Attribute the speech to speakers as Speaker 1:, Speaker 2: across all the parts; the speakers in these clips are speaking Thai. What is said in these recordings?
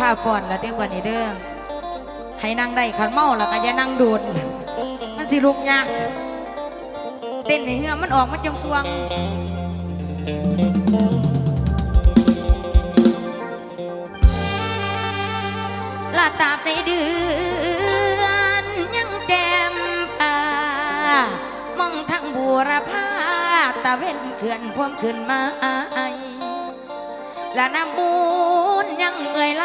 Speaker 1: ผ้าฟอนแล้วเด้อวันนี้เด้อให้นั่งได้ขันเมาแล้วก็อย่านั่งโดนมันสิลุกยากเต้นในเหือมันออกมาจังสวงลาตาในเดือนยังแจ่มฟ้ามองทั้งบัวระพาตะเว้นเขื่อนพวมขึ้นมา และน้ำมูลยังเอ่ยไหล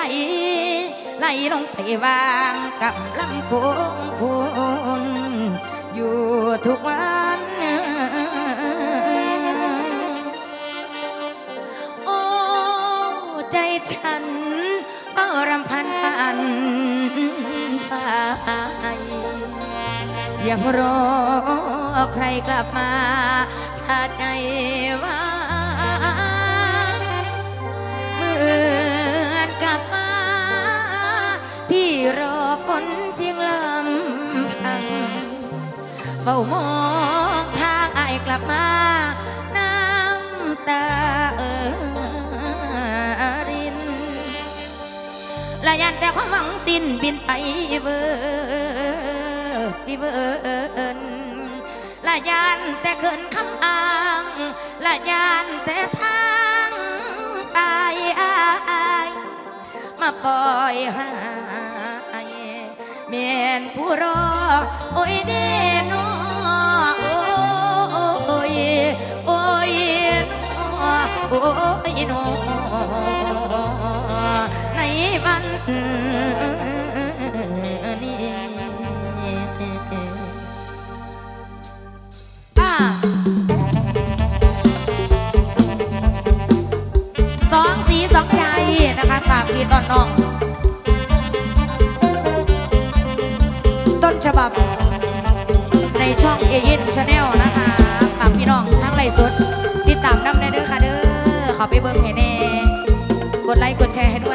Speaker 1: ไหลลงไปวางกับลำโขงพูนอยู่ทุกวันโอ้ใจฉันเฝ้ารำพันพันไปยังรอใครกลับมาพาใจว่า ที่รอฝนเพียงลำพังเฝ้ามองทางอายกลับมาน้ำตาเออรินและยันแต่ความหวังสิ้นบินไปเบอร์บิเบินและยันแต่เขินคำอ้างละยันแต่ทางไปอายมาปล่อยให้เมียนผู้รอ โอ้ยเดนอโอ้ยโอ้ยนอโอ้ยนอในวันนี้สองสีสองใจนะคะฝากพี่ตอนน้อง บับ ในช่องเอเย่นชาแนลนะคะฝากพี่น้องทั้งไลฟ์สดติดตามน้ำในเด้อค่ะเด้อขอไปเบิ่งให้แน่ กดไลค์กดแชร์ให้ด้วย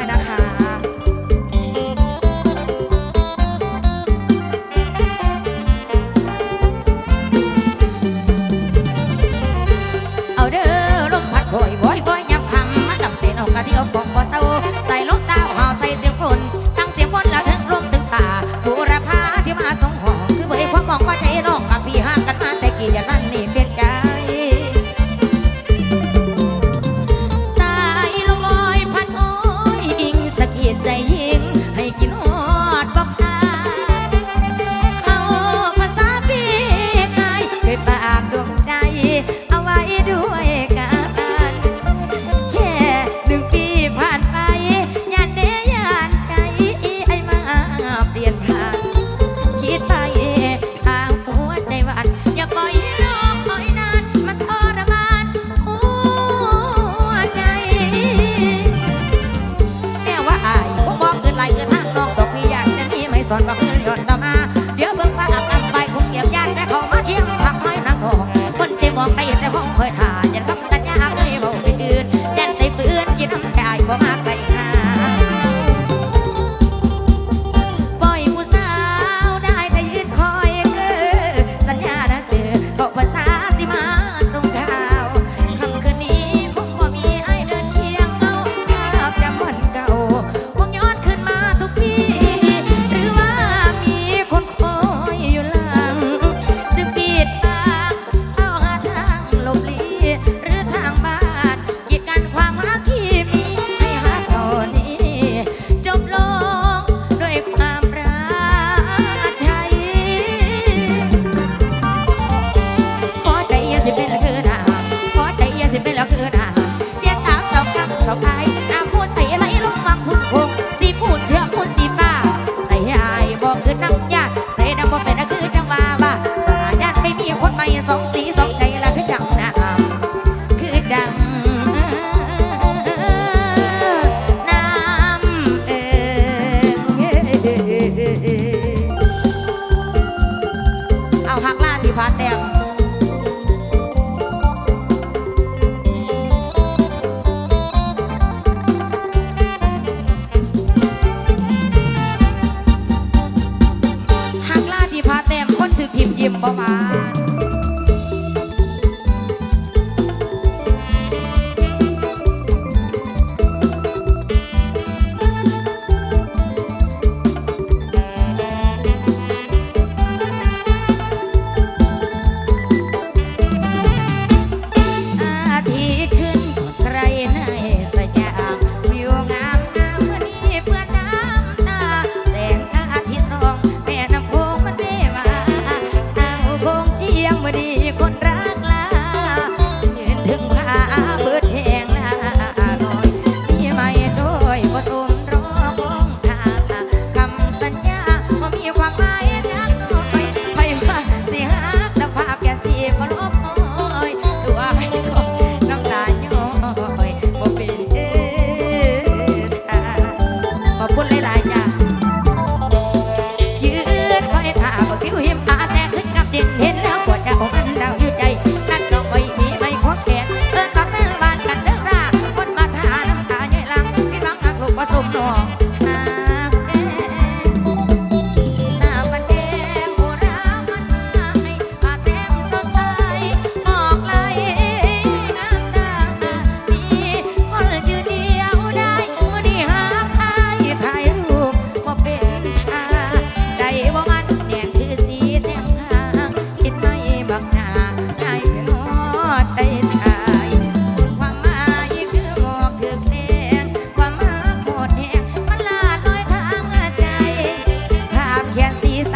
Speaker 1: 딱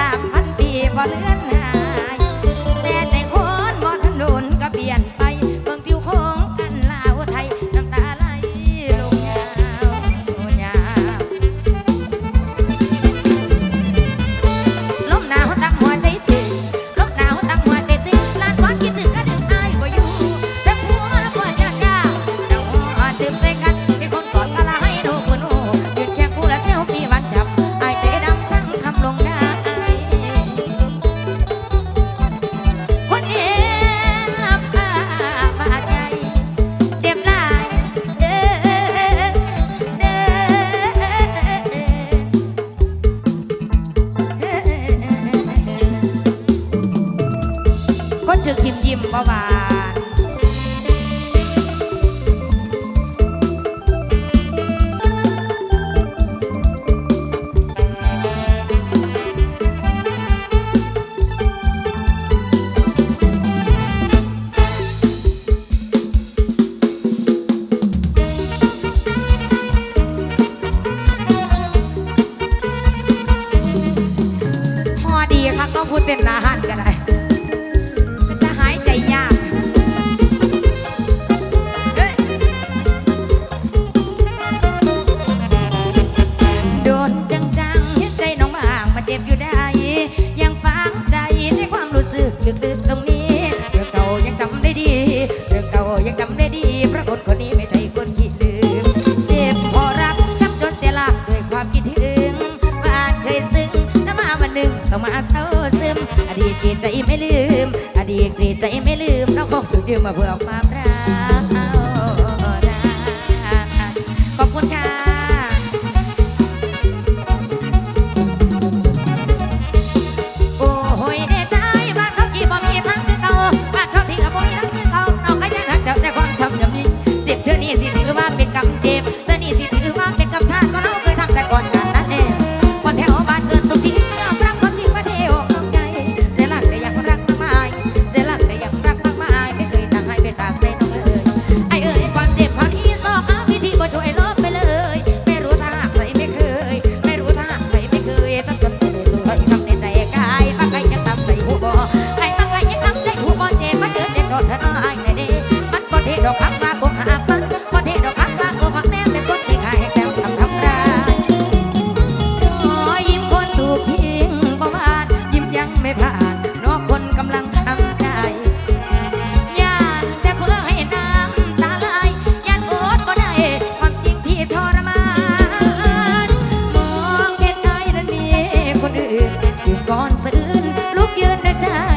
Speaker 1: ามพันปีบ่เลือ ถึกยิ้มยิ้มบ่หวา cantar.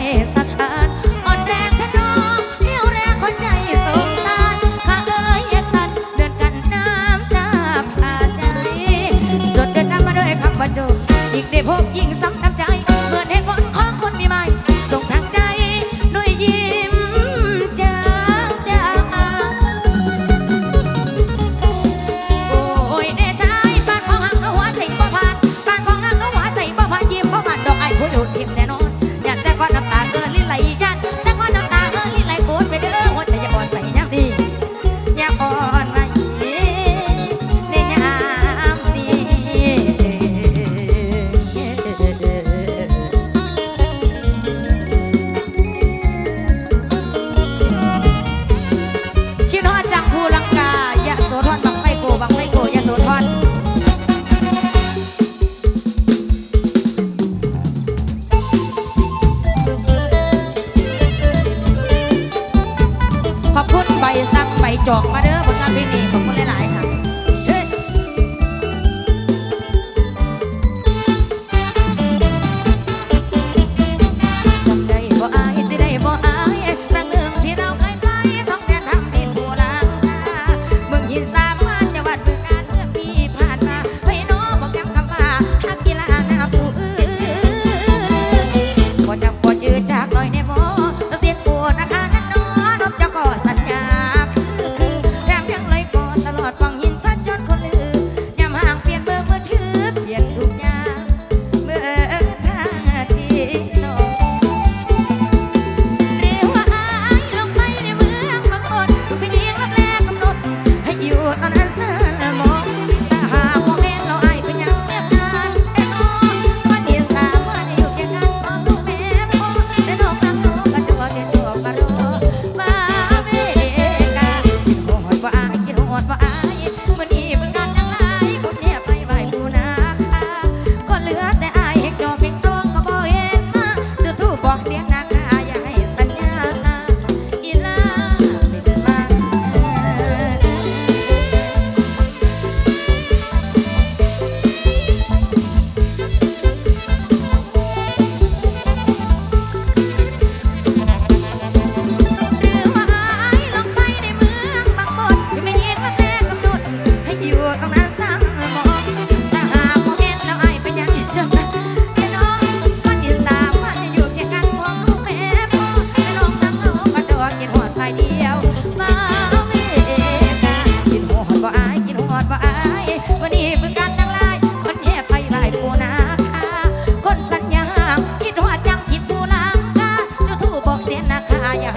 Speaker 1: playa,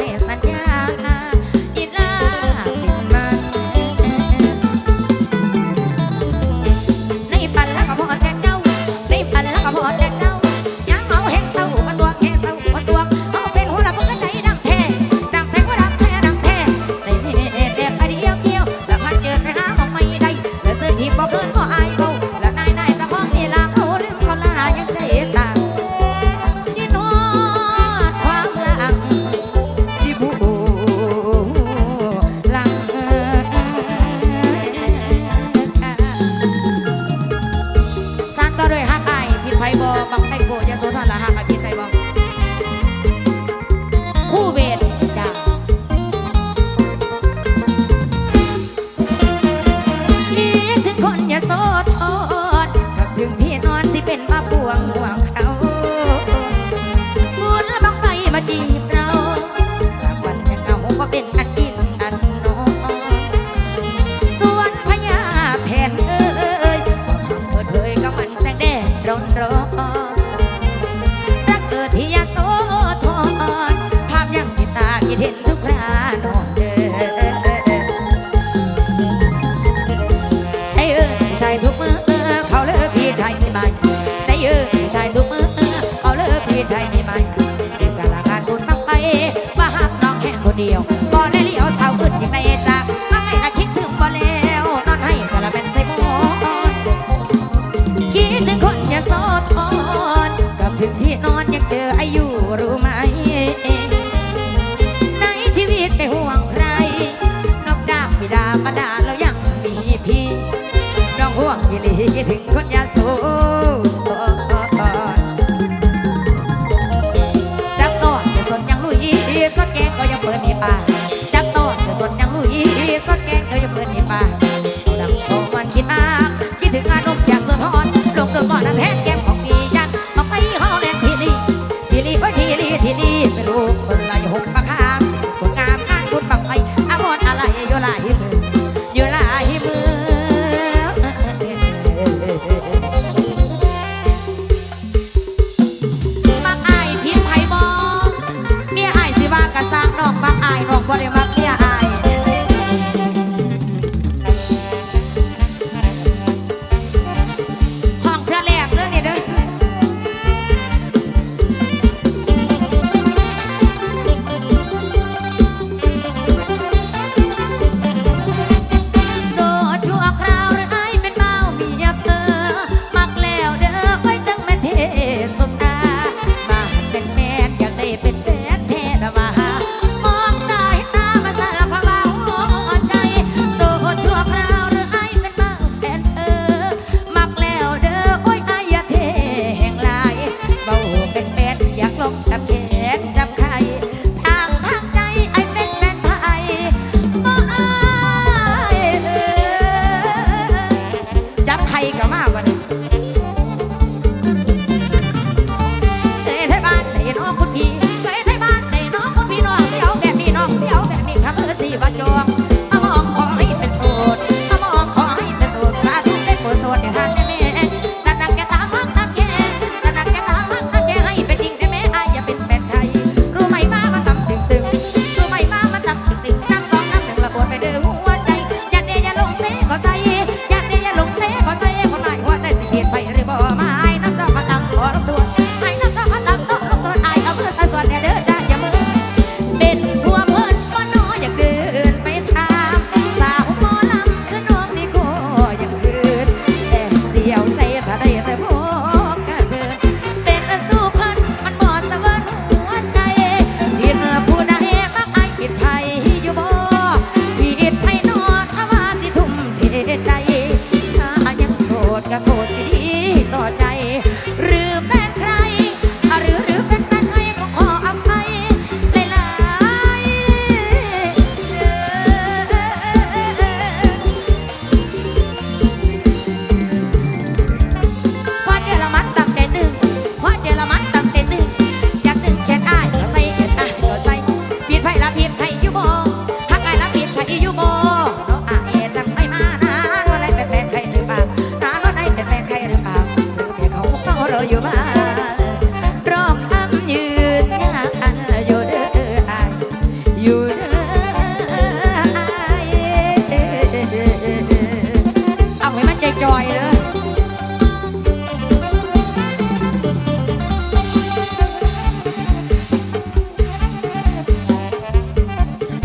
Speaker 1: Radio.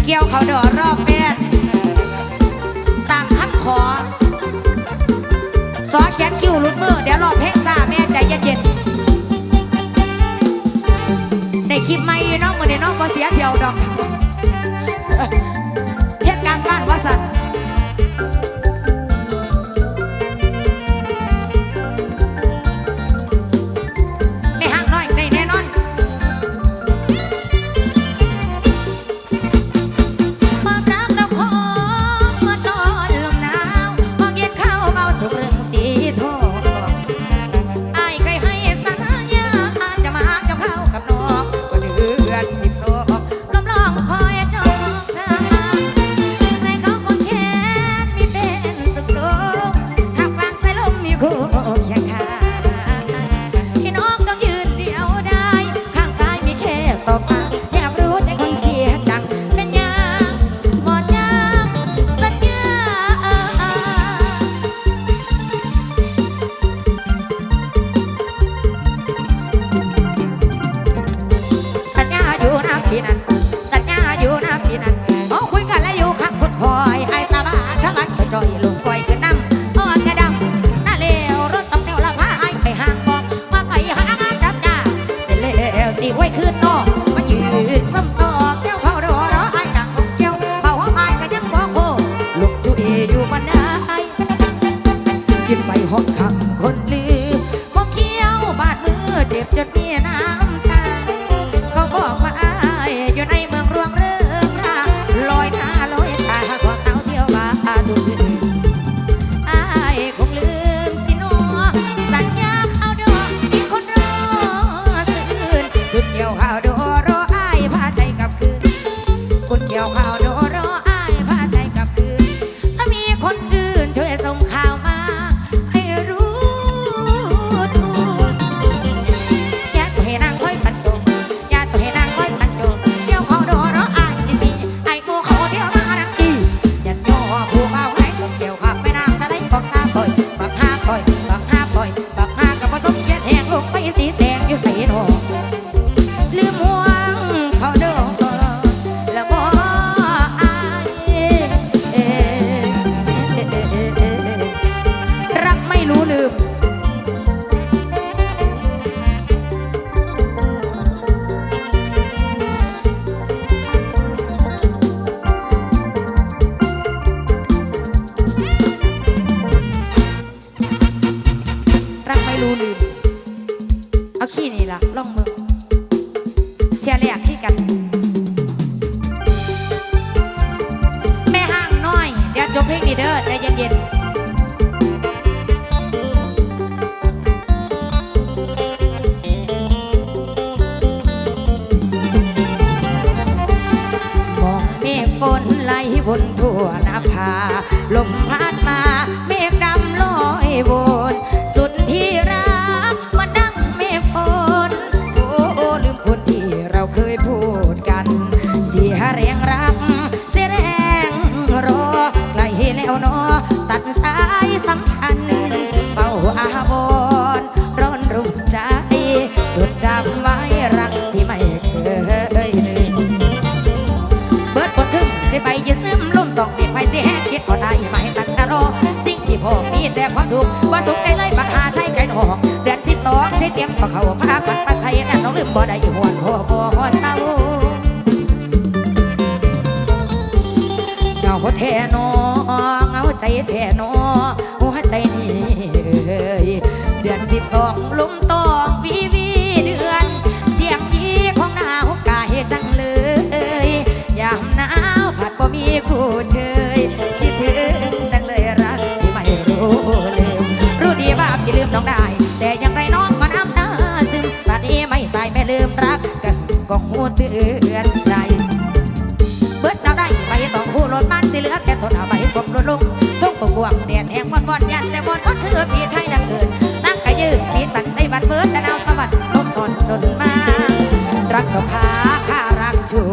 Speaker 1: เกี่ยวเขาเดอดรอบแม่ต่ามคำขอซอเขียนคิวรุดมือ เดี๋ยวรอบเพลงซาแม่ใจเย็นๆได้คลิปไม่น้องมือในน้องก็เสียเดียวดอกเทศกลางบ้านว่าสัต เพลงนี้เด้อใจเย็นๆฝนไหลวนทั่วนาผาลมพัด ลุ่มต้องมีไฟสิแห้งคิดเอาได้ไหม่ตั้งนรอสิ่งที่พอกมีแต่ความทุกข์ว่าทุกข์ได้เลยปัญหาใช้ไก่หอกเดือนสิบสองใช้เตรียมต่อเขาพาปันปัดไทยแน่นต้องลืมบ่ได้หวนหัวบ่หัวเศร้าเงาแท่นอเงาใจแท่นอหัวใจนี่เดือนสิบสองลุ่ม เตือนใจ เบิดเราได้ไปต้องผู้รถมันสิเหลือแต่ทนเอาไปกบลดลงทุกปกวงแดดแห้งวอนวอนยันแต่วอนก็นคือพี่ชายดังเอินตั้งกระยืดมีตันในบันเบิดแต่ดาวสวัสดิ์ลมตอนสนมา รักเจ้าขาข้ารักชั่